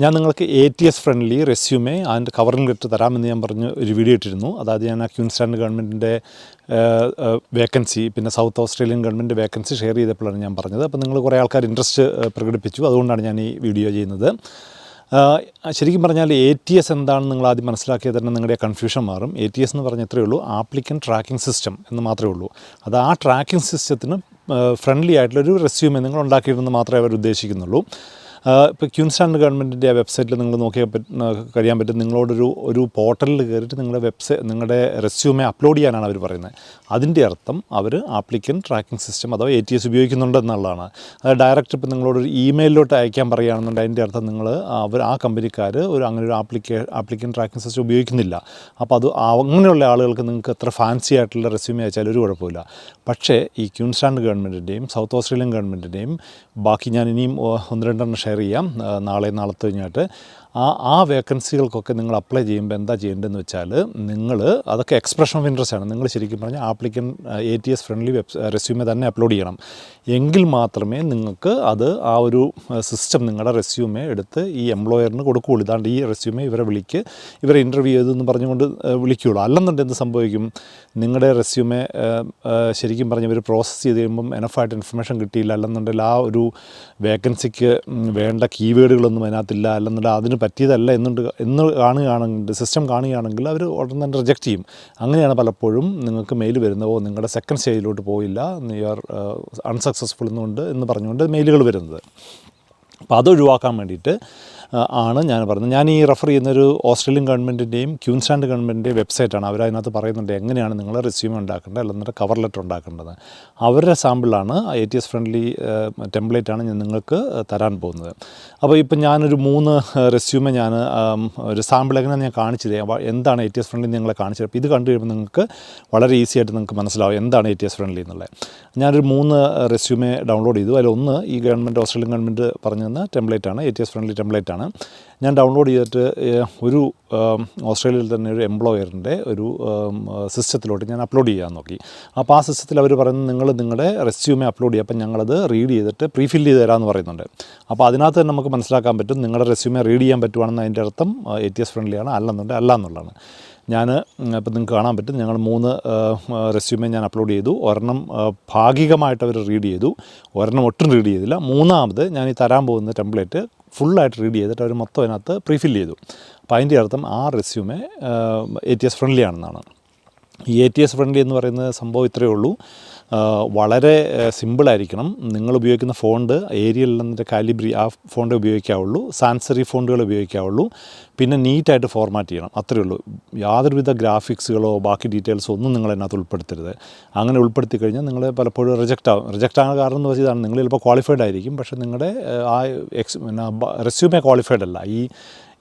ഞാൻ നിങ്ങൾക്ക് A T S friendly resume and covering letter തരാമെന്ന് ഞാൻ പറഞ്ഞ് ഒരു വീഡിയോ ഇട്ടിരുന്നു. അതായത് ഞാൻ ആ ക്യൂൻസ്റ്റാൻഡ് ഗവൺമെന്റിന്റെ വേക്കൻസി പിന്നെ South Australian government vacancy share ചെയ്തപ്പോഴാണ് ഞാൻ പറഞ്ഞത്. അപ്പോൾ നിങ്ങൾ കുറേ ആൾക്കാർ ഇൻട്രസ്റ്റ് പ്രകടിപ്പിച്ചു. അതുകൊണ്ടാണ് ഞാൻ ഈ വീഡിയോ ചെയ്യുന്നത്. ശരിക്കും പറഞ്ഞാൽ എ ടി എസ് എന്താണെന്ന് നിങ്ങൾ ആദ്യം മനസ്സിലാക്കിയാൽ തന്നെ നിങ്ങളുടെ കൺഫ്യൂഷൻ മാറും. എ ടി എസ് എന്ന് പറഞ്ഞ ഇത്രയേ ഉള്ളൂ. ആപ്ലിക്കൻ ട്രാക്കിംഗ് സിസ്റ്റം എന്ന് മാത്രമേ ഉള്ളൂ. അത് ആ ട്രാക്കിംഗ് സിസ്റ്റത്തിന് ഫ്രണ്ട്ലി ആയിട്ടുള്ളൊരു റെസ്യൂമേ നിങ്ങൾ ഉണ്ടാക്കിയിരുന്നെന്ന് മാത്രമേ അവർ ഉദ്ദേശിക്കുന്നുള്ളൂ. ഇപ്പോൾ ക്യൂൻസ്റ്റാൻഡ് ഗവൺമെന്റിന്റെ ആ വെബ്സൈറ്റിൽ നിങ്ങൾ നോക്കിയാൽ കഴിയാൻ പറ്റും. നിങ്ങളോടൊരു ഒരു പോർട്ടലിൽ കയറിയിട്ട് നിങ്ങളുടെ വെബ്സൈറ്റ് നിങ്ങളുടെ റെസ്യൂമെ അപ്ലോഡ് ചെയ്യാനാണ് അവർ പറയുന്നത്. അതിന്റെ അർത്ഥം അവർ ആപ്ലിക്കൻ ട്രാക്കിംഗ് സിസ്റ്റം അഥവാ എ ടി എസ് ഉപയോഗിക്കുന്നുണ്ട് എന്നുള്ളതാണ്. അത് ഡയറക്റ്റ് ഇപ്പോൾ നിങ്ങളോടൊരു ഇമെയിലിലോട്ട് അയക്കാൻ പറയുകയാണെന്നുണ്ടെങ്കിൽ അതിന്റെ അർത്ഥം നിങ്ങൾ അവർ ആ കമ്പനിക്കാർ ഒരു അങ്ങനെ ഒരു ആപ്ലിക്കേ ആപ്ലിക്കൻ ട്രാക്കിംഗ് സിസ്റ്റം ഉപയോഗിക്കുന്നില്ല. അപ്പോൾ അത് അങ്ങനെയുള്ള ആളുകൾക്ക് നിങ്ങൾക്ക് എത്ര ഫാൻസി ആയിട്ടുള്ള റെസ്യൂമെ അയച്ചാലും ഒരു കുഴപ്പമില്ല പക്ഷേ ഈ ക്യൂൻസ്റ്റാൻഡ് ഗവൺമെന്റിന്റെയും സൗത്ത് ഓസ്ട്രേലിയൻ ഗവൺമെന്റിന്റെയും ബാക്കി ഞാൻ ഇനിയും ഒന്ന് രണ്ടെണ്ണം ഷെയർ ചെയ്യാം നാളെയും നാളെ നാളത്തെ കഴിഞ്ഞിട്ട് ആ ആ വേക്കൻസികൾക്കൊക്കെ നിങ്ങൾ അപ്ലൈ ചെയ്യുമ്പോൾ എന്താ ചെയ്യേണ്ടതെന്ന് വെച്ചാൽ നിങ്ങൾ അതൊക്കെ എക്സ്പ്രഷൻ ഓഫ് ഇൻട്രസ്റ്റ് ആണ്. നിങ്ങൾ ശരിക്കും പറഞ്ഞാൽ applicant A T S friendly web resume തന്നെ അപ്ലോഡ് ചെയ്യണം. എങ്കിൽ മാത്രമേ നിങ്ങൾക്ക് അത് ആ ഒരു സിസ്റ്റം നിങ്ങളുടെ റെസ്യൂമേ എടുത്ത് ഈ എംപ്ലോയറിന് കൊടുക്കുകയുള്ളൂ ഇതാണ്ട് ഈ റെസ്യൂമേ ഇവരെ വിളിക്ക് ഇവരെ ഇന്റർവ്യൂ ചെയ്തെന്ന് പറഞ്ഞുകൊണ്ട് വിളിക്കുകയുള്ളൂ അല്ലെന്നുണ്ടെങ്കിൽ എന്ത് സംഭവിക്കും? നിങ്ങളുടെ റെസ്യൂമേ ശരിക്കും പറഞ്ഞ് ഇവർ പ്രോസസ്സ് ചെയ്ത് കഴിയുമ്പം എനഫായിട്ട് ഇൻഫർമേഷൻ കിട്ടിയില്ല. അല്ലെന്നുണ്ടെങ്കിൽ ആ ഒരു വേക്കൻസിക്ക് വേണ്ട കീവേഡുകളൊന്നും അതിനകത്തില്ല. അല്ലെന്നുണ്ടെങ്കിൽ അതിന് പറ്റിയതല്ല എന്നുണ്ട് എന്ന് കാണുകയാണെങ്കിൽ സിസ്റ്റം കാണുകയാണെങ്കിൽ അവർ ഉടൻ തന്നെ റിജക്റ്റ് ചെയ്യും. അങ്ങനെയാണ് പലപ്പോഴും നിങ്ങൾക്ക് മെയിൽ വരുന്നത് നിങ്ങളുടെ സെക്കൻഡ് സ്റ്റേജിലോട്ട് പോയില്ല. യു ആർ അൺസക്സസ്ഫുൾ എന്നുകൊണ്ട് എന്ന് പറഞ്ഞുകൊണ്ട് മെയിലുകൾ വരുന്നത്. അപ്പോൾ അതൊഴിവാക്കാൻ വേണ്ടിയിട്ട് ആണ് ഞാൻ പറയുന്നത് ഞാൻ ഈ റെഫർ ചെയ്യുന്നൊരു ഓസ്ട്രേലിയൻ ഗവൺമെന്റിന്റെയും ക്യൂൻസ്റ്റാൻഡ് ഗവൺമെന്റിന്റെയും വെബ്സൈറ്റാണ് അവർ അതിനകത്ത് പറയുന്നുണ്ട് എങ്ങനെയാണ് നിങ്ങൾ റെസ്യൂമ് ഉണ്ടാക്കേണ്ടത് അല്ലെന്നിട്ട് കവർ ലെറ്റർ ഉണ്ടാക്കേണ്ടത്. അവരുടെ സാമ്പിളാണ് എ ടി എസ് ഫ്രണ്ട്ലി ടെംപ്ലേറ്റാണ് ഞാൻ നിങ്ങൾക്ക് തരാൻ പോകുന്നത്. അപ്പോൾ ഇപ്പം ഞാനൊരു മൂന്ന് റെസ്യൂമെ ഞാൻ ഒരു സാമ്പിൾ എങ്ങനെ ഞാൻ കാണിച്ചു തരാം എന്താണ് എ ടി എസ് ഫ്രണ്ട്ലി നിങ്ങളെ കാണിച്ചത്? അപ്പോൾ ഇത് കണ്ടു കഴിയുമ്പോൾ നിങ്ങൾക്ക് വളരെ ഈസി ആയിട്ട് നിങ്ങൾക്ക് മനസ്സിലാവും എന്താണ് എ ടി എസ് ഫ്രണ്ട്ലി എന്നുള്ളത്. ഞാനൊരു മൂന്ന് റെസ്യൂമെ ഡൗൺലോഡ് ചെയ്തു. അതിലൊന്ന് ഈ ഗവൺമെന്റ് ഓസ്ട്രേലിയൻ ഗവൺമെന്റ് പറഞ്ഞു തന്ന ടെംപ്ലേറ്റാണ് A T S friendly template ആണ്. ഞാൻ ഡൗൺലോഡ് ചെയ്തിട്ട് ഒരു ഓസ്ട്രേലിയയിൽ തന്നെ ഒരു എംപ്ലോയറിന്റെ ഒരു സിസ്റ്റത്തിലോട്ട് ഞാൻ അപ്ലോഡ് ചെയ്യാൻ നോക്കി. അപ്പോൾ ആ സിസ്റ്റത്തിൽ അവർ പറയുന്നത് നിങ്ങൾ നിങ്ങളുടെ റെസ്യൂമേ അപ്ലോഡ് ചെയ്യുക. അപ്പം ഞങ്ങളത് റീഡ് ചെയ്തിട്ട് പ്രീഫിൽ ചെയ്ത് തരാമെന്ന് പറയുന്നുണ്ട്. അപ്പോൾ അതിനകത്ത് തന്നെ നമുക്ക് മനസ്സിലാക്കാൻ പറ്റും നിങ്ങളുടെ റെസ്യൂമേ റീഡ് ചെയ്യാൻ പറ്റുവാണെന്ന് അതിന്റെ അർത്ഥം എ ടി എസ് ഫ്രണ്ട്ലിയാണ് അല്ലെന്നുണ്ട് അല്ല എന്നുള്ളതാണ്. ഞാൻ ഇപ്പം നിങ്ങൾക്ക് കാണാൻ പറ്റും ഞങ്ങൾ മൂന്ന് റെസ്യൂമേ ഞാൻ അപ്ലോഡ് ചെയ്തു. ഒരെണ്ണം ഭാഗികമായിട്ട് അവർ റീഡ് ചെയ്തു. ഒരെണ്ണം ഒട്ടും റീഡ് ചെയ്തില്ല. മൂന്നാമത് ഞാൻ ഈ തരാൻ പോകുന്ന ടെംപ്ലേറ്റ് ഫുള്ളായിട്ട് റീഡ് ചെയ്തിട്ട് അവർ മൊത്തം അതിനകത്ത് പ്രീഫിൽ ചെയ്തു. അപ്പോൾ അതിന്റെ അർത്ഥം ആ resume A T S friendly ആണെന്നാണ്. എ ടി എസ് ഫ്രണ്ട്ലി എന്ന് പറയുന്ന സംഭവം ഇത്രയേ ഉള്ളൂ. വളരെ സിമ്പിളായിരിക്കണം നിങ്ങൾ ഉപയോഗിക്കുന്ന ഫോണ്ട് ഏരിയൽ എന്നതിന്റെ കാലിബ്രി ആ ഫോണ്ടേ ഉപയോഗിക്കാവുള്ളൂ. സാൻസറി ഫോണ്ടുകൾ ഉപയോഗിക്കാവുള്ളൂ. പിന്നെ നീറ്റായിട്ട് ഫോർമാറ്റ് ചെയ്യണം. അത്രയേ ഉള്ളൂ. യാതൊരുവിധ ഗ്രാഫിക്സുകളോ ബാക്കി ഡീറ്റെയിൽസോ ഒന്നും നിങ്ങൾ അതിനകത്ത് ഉൾപ്പെടുത്തരുത്. അങ്ങനെ ഉൾപ്പെടുത്തി കഴിഞ്ഞാൽ നിങ്ങൾ പലപ്പോഴും റിജക്റ്റ് ആവും. റിജക്റ്റ് ആകാൻ കാരണം എന്ന് വെച്ചാൽ നിങ്ങൾ ചിലപ്പോൾ ക്വാളിഫൈഡ് ആയിരിക്കും. പക്ഷേ നിങ്ങളുടെ ആ, എക്സ് റെസ്യൂമെ ക്വാളിഫൈഡ് അല്ല. ഈ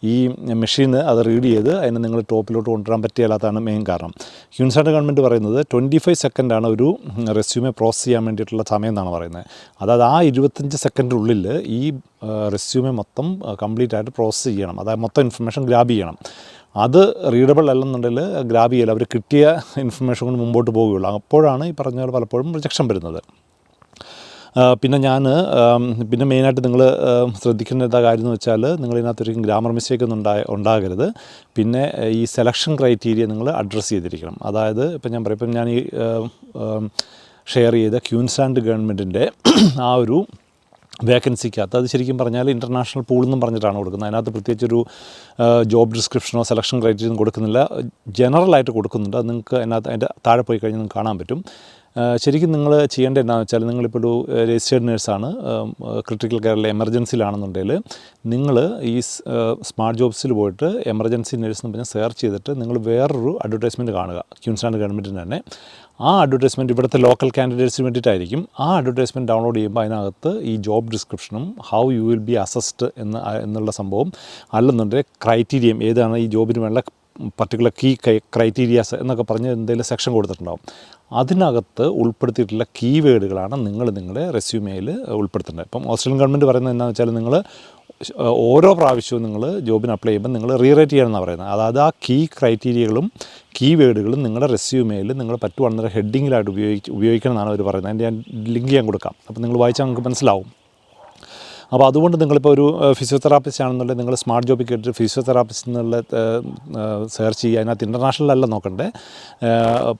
ഈ മെഷീന് അത് റീഡ് ചെയ്ത് അതിനെ നിങ്ങൾ ടോപ്പിലോട്ട് കൊണ്ടുവരാൻ പറ്റിയാലാത്തതാണ് മെയിൻ കാരണം. ക്യൂൻസാഡ് ഗവൺമെന്റ് പറയുന്നത് ട്വന്റി ഫൈവ് സെക്കൻഡാണ് ഒരു റെസ്യൂമെ പ്രോസസ് ചെയ്യാൻ വേണ്ടിയിട്ടുള്ള സമയം എന്നാണ് പറയുന്നത്. അതായത് ആ ഇരുപത്തഞ്ച് സെക്കൻഡിനുള്ളിൽ ഈ റെസ്യൂമെ മൊത്തം കംപ്ലീറ്റ് ആയിട്ട് പ്രോസസ്സ് ചെയ്യണം. അതായത് മൊത്തം ഇൻഫർമേഷൻ ഗ്രാബ് ചെയ്യണം. അത് റീഡബിൾ അല്ലെന്നുണ്ടെങ്കിൽ ഗ്രാബ് ചെയ്യില്ല. അവർ കിട്ടിയ ഇൻഫർമേഷൻ കൊണ്ട് മുമ്പോട്ട് പോവുകയുള്ളൂ. അപ്പോഴാണ് ഈ പറഞ്ഞ പോലെ പലപ്പോഴും റിജക്ഷൻ വരുന്നത്. പിന്നെ ഞാൻ പിന്നെ മെയിനായിട്ട് നിങ്ങൾ ശ്രദ്ധിക്കേണ്ട കാര്യം എന്ന് വെച്ചാൽ നിങ്ങൾ ഇതിനകത്തൊരിക്കും ഗ്രാമർ മിസ്റ്റേക്ക് ഒന്നും ഉണ്ടായ ഉണ്ടാകരുത്. പിന്നെ ഈ സെലക്ഷൻ ക്രൈറ്റീരിയ നിങ്ങൾ അഡ്രസ്സ് ചെയ്തിരിക്കണം. അതായത് ഇപ്പം ഞാൻ പറയും ഇപ്പം ഞാൻ ഈ ഷെയർ ചെയ്ത ക്യൂൻസാൻഡ് ഗവൺമെന്റിന്റെ ആ ഒരു വേക്കൻസിക്കകത്ത് അത് ശരിക്കും പറഞ്ഞാൽ ഇന്റർനാഷണൽ പൂൾ എന്നും പറഞ്ഞിട്ടാണ് കൊടുക്കുന്നത്. അതിനകത്ത് പ്രത്യേകിച്ചൊരു ജോബ് ഡിസ്ക്രിപ്ഷനോ സെലക്ഷൻ ക്രൈറ്റീരിയ ഒന്നും കൊടുക്കുന്നില്ല. ജനറലായിട്ട് കൊടുക്കുന്നുണ്ട്. അത് നിങ്ങൾക്ക് അതിനകത്ത് അതിന്റെ താഴെ പോയി കഴിഞ്ഞാൽ നിങ്ങൾക്ക് കാണാൻ പറ്റും. ശരിക്കും നിങ്ങൾ ചെയ്യേണ്ട എന്താണെന്ന് വെച്ചാൽ നിങ്ങളിപ്പോൾ ഒരു രജിസ്റ്റേഡ് നേഴ്സാണ്. ക്രിട്ടിക്കൽ കെയറിലെ എമർജൻസിയിലാണെന്നുണ്ടെങ്കിൽ നിങ്ങൾ ഈ സ്മാർട്ട് ജോബ്സിൽ പോയിട്ട് എമർജൻസി നേഴ്സ് എന്ന് പറഞ്ഞാൽ സെർച്ച് ചെയ്തിട്ട് നിങ്ങൾ വേറൊരു അഡ്വർടൈസ്മെന്റ് കാണുക. ക്യൂൻസ്ലാൻഡ് ഗവൺമെന്റിന് തന്നെ. ആ അഡ്വർടൈസ്മെന്റ് ഇവിടുത്തെ ലോക്കൽ കാൻഡിഡേറ്റ്സിന് വേണ്ടിയിട്ടായിരിക്കും. ആ അഡ്വർടൈസ്മെന്റ് ഡൗൺലോഡ് ചെയ്യുമ്പോൾ അതിനകത്ത് ഈ job ഡിസ്ക്രിപ്ഷനും how you will be assessed എന്ന് എന്നുള്ള സംഭവം അല്ലെന്നുണ്ടെങ്കിൽ ക്രൈറ്റീരിയം ഏതാണ് ഈ ജോബിന് വേണ്ട പർട്ടിക്കുലർ കീ ക്രൈറ്റീരിയാസ് എന്നൊക്കെ പറഞ്ഞ് എന്തെങ്കിലും സെക്ഷൻ കൊടുത്തിട്ടുണ്ടാവും. അതിനകത്ത് ഉൾപ്പെടുത്തിയിട്ടുള്ള കീ വേഡുകളാണ് നിങ്ങൾ നിങ്ങളുടെ റെസ്യൂമേയിൽ ഉൾപ്പെടുത്തേണ്ടത്. ഇപ്പം ഓസ്ട്രേലിയൻ ഗവൺമെന്റ് പറയുന്നത് എന്താണെന്ന് വെച്ചാൽ നിങ്ങൾ ഓരോ പ്രാവശ്യവും നിങ്ങൾ ജോബിന് അപ്ലൈ ചെയ്യുമ്പോൾ നിങ്ങൾ റീറേറ്റ് ചെയ്യണമെന്നാണ് പറയുന്നത്. അതായത് ആ കീ ക്രൈറ്റീരിയകളും കീ വേഡുകളും നിങ്ങളുടെ റെസ്യൂമേയിൽ നിങ്ങൾ പറ്റുവാണെന്നൊരു ഹെഡിങ്ങിലായിട്ട് ഉപയോഗിച്ച് ഉപയോഗിക്കണം എന്നാണ് അവർ പറയുന്നത്. അതിന്റെ ഞാൻ ലിങ്ക് ഞാൻ കൊടുക്കാം. അപ്പോൾ നിങ്ങൾ വായിച്ചാൽ നിങ്ങൾക്ക് മനസ്സിലാവും. അപ്പോൾ അതുകൊണ്ട് നിങ്ങളിപ്പോൾ ഒരു ഫിസിയോതെറാപ്പിസ്റ്റ് ആണെന്നുണ്ടെങ്കിൽ നിങ്ങൾ സ്മാർട്ട് ജോബിൽ കേട്ടിട്ട് ഫിസിയോതെറാപ്പിസ്റ്റ് എന്നുള്ള സെർച്ച് ചെയ്യുക. അതിനകത്ത് ഇന്റർനാഷണൽ അല്ല നോക്കണ്ടേ.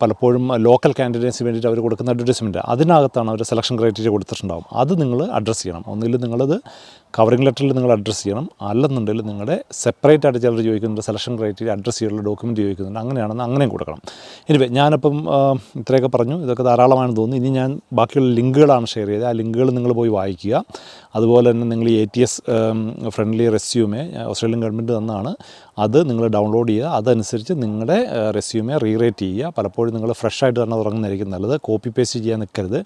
പലപ്പോഴും ലോക്കൽ കാൻഡിഡേറ്റ്സിന് വേണ്ടിയിട്ട് അവർ കൊടുക്കുന്ന അഡ്വർടൈസ്മെന്റ് അതിനകത്താണ് അവർ സെലക്ഷൻ ക്രൈറ്റീരിയ കൊടുത്തിട്ടുണ്ടാകും അത് നിങ്ങൾ അഡ്രസ്സ് ചെയ്യണം. ഒന്നുകിൽ നിങ്ങളത് കവറിംഗ് ലെറ്ററിൽ നിങ്ങൾ അഡ്രസ്സ് ചെയ്യണം. അല്ലെന്നുണ്ടെങ്കിൽ നിങ്ങളുടെ സെപ്പറേറ്റ് ആയിട്ട് ചിലർ ചോദിക്കുന്നുണ്ട് സെലക്ഷൻ ക്രൈറ്റീരിയ അഡ്രസ്സ് ചെയ്യാനുള്ള ഡോക്യുമെന്റ് ചോദിക്കുന്നുണ്ട്. അങ്ങനെയാണെന്ന് അങ്ങനെയും കൊടുക്കണം. എനിവേ ഞാനിപ്പം ഇത്രയൊക്കെ പറഞ്ഞു. ഇതൊക്കെ ധാരാളമാണെന്ന് തോന്നുന്നു. ഇനി ഞാൻ ബാക്കിയുള്ള ലിങ്കുകളാണ് ഷെയർ ചെയ്തത്. ആ ലിങ്കുകൾ നിങ്ങൾ പോയി വായിക്കുക. അതുപോലെ തന്നെ നിങ്ങൾ A T S friendly resume Australian government തന്നാണ്. അത് നിങ്ങൾ ഡൗൺലോഡ് ചെയ്യുക. അതനുസരിച്ച് നിങ്ങളുടെ റെസ്യൂമേ റീറേറ്റ് ചെയ്യുക. പലപ്പോഴും നിങ്ങൾ ഫ്രഷ് ആയിട്ട് തന്നെ തുടങ്ങുന്നതായിരിക്കും നല്ലത്. കോപ്പി പേസ്റ്റ് ചെയ്യാൻ നിൽക്കരുത്.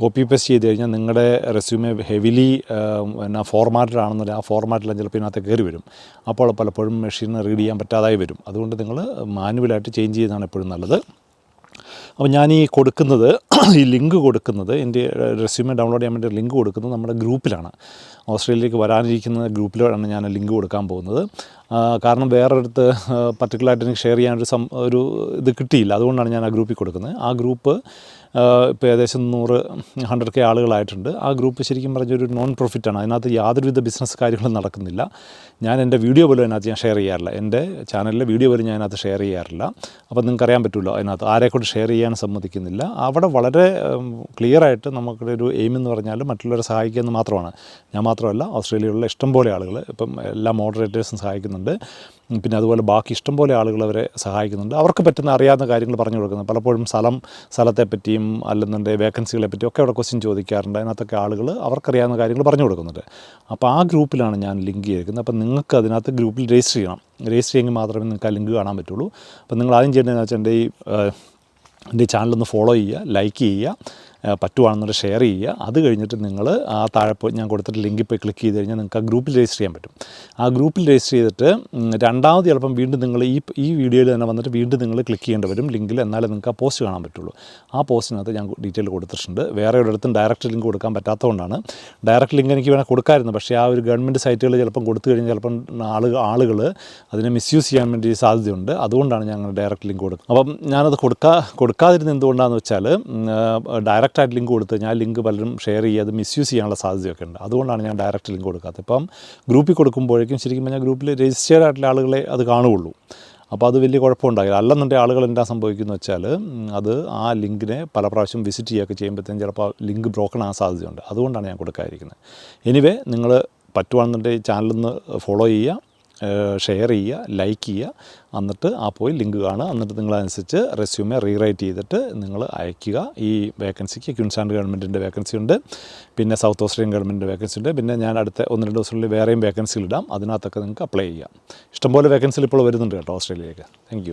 കോപ്പി പേസ്റ്റ് ചെയ്ത് കഴിഞ്ഞാൽ നിങ്ങളുടെ റെസ്യൂമേ ഹെവിലി പിന്നെ ഫോർമാറ്റഡ് ആണെന്നില്ല ആ ഫോർമാറ്റിലും ചിലപ്പോൾ ഇതിനകത്ത് കയറി വരും. അപ്പോൾ പലപ്പോഴും മെഷീൻ റീഡ് ചെയ്യാൻ പറ്റാതായി വരും. അതുകൊണ്ട് നിങ്ങൾ മാനുവലായിട്ട് ചേഞ്ച് ചെയ്യുന്നതാണ് എപ്പോഴും നല്ലത്. അപ്പോൾ ഞാൻ ഈ കൊടുക്കുന്നത് ഈ ലിങ്ക് കൊടുക്കുന്നത് എന്റെ റെസ്യൂമെ ഡൗൺലോഡ് ചെയ്യാൻ വേണ്ടി ലിങ്ക് കൊടുക്കുന്നത് നമ്മുടെ ഗ്രൂപ്പിലാണ്. ഓസ്ട്രേലിയയിലേക്ക് വരാനിരിക്കുന്ന ഗ്രൂപ്പിലാണ് ഞാൻ ലിങ്ക് കൊടുക്കാൻ പോകുന്നത്. കാരണം വേറൊരിടത്ത് പർട്ടിക്കുലറായിട്ട് എനിക്ക് ഷെയർ ചെയ്യാനൊരു സം ഒരു ഇത് കിട്ടിയില്ല. അതുകൊണ്ടാണ് ഞാൻ ആ ഗ്രൂപ്പിൽ കൊടുക്കുന്നത്. ആ ഗ്രൂപ്പ് ഇപ്പോൾ ഏകദേശം നൂറ് ഹൺഡ്രഡ് കെ ആളുകളായിട്ടുണ്ട്. ആ ഗ്രൂപ്പ് ശരിക്കും പറഞ്ഞൊരു നോൺ പ്രോഫിറ്റാണ് അതിനകത്ത് യാതൊരുവിധ ബിസിനസ് കാര്യങ്ങളും നടക്കുന്നില്ല. ഞാൻ എന്റെ വീഡിയോ പോലും അതിനകത്ത് ഞാൻ ഷെയർ ചെയ്യാറില്ല. എന്റെ ചാനലിലെ വീഡിയോ പോലും ഞാൻ അതിനകത്ത് ഷെയർ ചെയ്യാറില്ല. അപ്പോൾ നിങ്ങൾക്ക് അറിയാൻ പറ്റുമല്ലോ അതിനകത്ത് ആരെക്കൊണ്ട് ഷെയർ ചെയ്യാൻ സമ്മതിക്കുന്നില്ല. അവിടെ വളരെ ക്ലിയറായിട്ട് നമുക്കൊരു ഒരു എയിം എന്ന് പറഞ്ഞാൽ മറ്റുള്ളവരെ സഹായിക്കുക എന്ന് മാത്രമാണ്. ഞാൻ മാത്രമല്ല ഓസ്ട്രേലിയയിലുള്ള ഇഷ്ടംപോലെ ആളുകൾ ഇപ്പം എല്ലാ മോഡറേറ്റേഴ്സും സഹായിക്കുന്നുണ്ട്. പിന്നെ അതുപോലെ ബാക്കി ഇഷ്ടംപോലെ ആളുകൾ അവരെ സഹായിക്കുന്നുണ്ട്. അവർക്ക് പറ്റുന്ന അറിയാവുന്ന കാര്യങ്ങൾ പറഞ്ഞു കൊടുക്കുന്നത് പലപ്പോഴും സ്ഥലം സ്ഥലത്തെ പറ്റിയും അല്ലെന്നുണ്ടെങ്കിൽ വേക്കൻസികളെ പറ്റിയും ഒക്കെ അവിടെ ക്വസ്റ്റ്യൻ ചോദിക്കാറുണ്ട്. അതിനകത്തൊക്കെ ആളുകൾ അവർക്കറിയാവുന്ന കാര്യങ്ങൾ പറഞ്ഞു കൊടുക്കുന്നുണ്ട്. അപ്പോൾ ആ ഗ്രൂപ്പിലാണ് ഞാൻ ലിങ്ക് ചെയ്തിരിക്കുന്നത് അപ്പോൾ നിങ്ങൾക്ക് അതിനകത്ത് ഗ്രൂപ്പിൽ രജിസ്റ്റർ ചെയ്യണം. രജിസ്റ്റർ ചെയ്യുമെങ്കിൽ മാത്രമേ നിങ്ങൾക്ക് ആ ലിങ്ക് കാണാൻ പറ്റുള്ളൂ. അപ്പോൾ നിങ്ങൾ ആദ്യം ചെയ്യേണ്ടതെന്ന് വെച്ചാൽ എന്റെ ഈ എന്റെ ചാനലൊന്ന് ഫോളോ ചെയ്യുക ലൈക്ക് ചെയ്യുക. ഏഹ് പറ്റുവാണെന്നുണ്ടെങ്കിൽ ഷെയർ ചെയ്യുക. അത് കഴിഞ്ഞിട്ട് നിങ്ങൾ ആ താഴെ പോയി ഞാൻ കൊടുത്തിട്ട് ലിങ്കിൽ പോയി ക്ലിക്ക് ചെയ്ത് കഴിഞ്ഞാൽ നിങ്ങൾക്ക് ആ ഗ്രൂപ്പിൽ രജിസ്റ്റർ ചെയ്യാൻ പറ്റും. ആ ഗ്രൂപ്പിൽ രജിസ്റ്റർ ചെയ്തിട്ട് രണ്ടാമത് ചിലപ്പം വീണ്ടും നിങ്ങൾ ഈ ഈ വീഡിയോയിൽ തന്നെ വന്നിട്ട് വീണ്ടും നിങ്ങൾ ക്ലിക്ക് ചെയ്യേണ്ടി വരും. ലിങ്കിൽ എന്നാലേ നിങ്ങൾക്ക് ആ പോസ്റ്റ് കാണാൻ പറ്റുള്ളൂ. ആ പോസ്റ്റിനകത്ത് ഞാൻ ഡീറ്റെയിൽ കൊടുത്തിട്ടുണ്ട്. വേറെ ഒരിടത്തും ഡയറക്റ്റ് ലിങ്ക് കൊടുക്കാൻ പറ്റാത്തതുകൊണ്ടാണ്. ഡയറക്റ്റ് ലിങ്ക് എനിക്ക് വേണേൽ കൊടുക്കാമായിരുന്നു പക്ഷേ ആ ഒരു ഗവൺമെന്റ് സൈറ്റുകൾ ചിലപ്പം കൊടുത്തു കഴിഞ്ഞാൽ ചിലപ്പം ആളുകൾ ആളുകൾ അതിനെ മിസ്യൂസ് ചെയ്യാൻ വേണ്ടി സാധ്യതയുണ്ട്. അതുകൊണ്ടാണ് ഞാൻ ഡയറക്റ്റ് ലിങ്ക് കൊടുക്കുന്നത്. അപ്പം ഞാനത് കൊടുക്കാ കൊടുക്കാതിരുന്നത് എന്തുകൊണ്ടാണെന്ന് വെച്ചാൽ ഡയറക്റ്റ് ആയിട്ട് ലിങ്ക് കൊടുത്ത് ഞാൻ ലിങ്ക് പലരും ഷെയർ ചെയ്യുക അത് മിസ്യൂസ് ചെയ്യാനുള്ള സാധ്യതയൊക്കെ ഉണ്ട്. അതുകൊണ്ടാണ് ഞാൻ ഡയറക്റ്റ് ലിങ്ക് കൊടുക്കാത്തത്. ഇപ്പം ഗ്രൂപ്പിൽ കൊടുക്കുമ്പോഴേക്കും ശരിക്കും പറഞ്ഞാൽ ഗ്രൂപ്പിൽ രജിസ്റ്റേർഡ് ആയിട്ടുള്ള ആളുകളെ അത് കാണുകയുള്ളൂ. അപ്പോൾ അത് വലിയ കുഴപ്പമുണ്ടാകില്ല. അല്ലെന്നുണ്ടെങ്കിൽ ആളുകൾ എന്താ സംഭവിക്കുന്നത് വെച്ചാൽ അത് ആ ലിങ്കിനെ പല പ്രാവശ്യം വിസിറ്റ് ചെയ്യുകയൊക്കെ ചെയ്യുമ്പോഴത്തേക്കും ചിലപ്പോൾ ലിങ്ക് ബ്രോക്കൺ ആ സാധ്യതയുണ്ട്. അതുകൊണ്ടാണ് ഞാൻ കൊടുക്കാതിരിക്കുന്നത്. എനിവേ നിങ്ങൾ പറ്റുവാണെന്നുണ്ടെങ്കിൽ ചാനലൊന്ന് ഫോളോ ചെയ്യുക. ഷെയർ ചെയ്യുക ലൈക്ക് ചെയ്യുക. എന്നിട്ട് ആ പോയി ലിങ്ക് കാണുക. എന്നിട്ട് നിങ്ങളനുസരിച്ച് റെസ്യൂമെ റീറൈറ്റ് ചെയ്തിട്ട് നിങ്ങൾ അയക്കുക ഈ വേക്കൻസിക്ക് ക്യൂൻസാൻഡ് ഗവൺമെന്റിന്റെ വേക്കൻസി ഉണ്ട്. പിന്നെ സൗത്ത് ഓസ്ട്രേലിയൻ ഗവൺമെന്റിന്റെ വേക്കൻസി ഉണ്ട്. പിന്നെ ഞാൻ അടുത്ത ഒന്ന് രണ്ട് ദിവസങ്ങളിൽ വേറെയും വേക്കൻസികൾ ഇടാം. അതിനകത്തൊക്കെ നിങ്ങൾക്ക് അപ്ലൈ ചെയ്യാം. ഇഷ്ടംപോലെ വേക്കൻസികൾ ഇപ്പോൾ വരുന്നുണ്ട് കേട്ടോ ഓസ്ട്രേലിയയിലേക്ക് താങ്ക്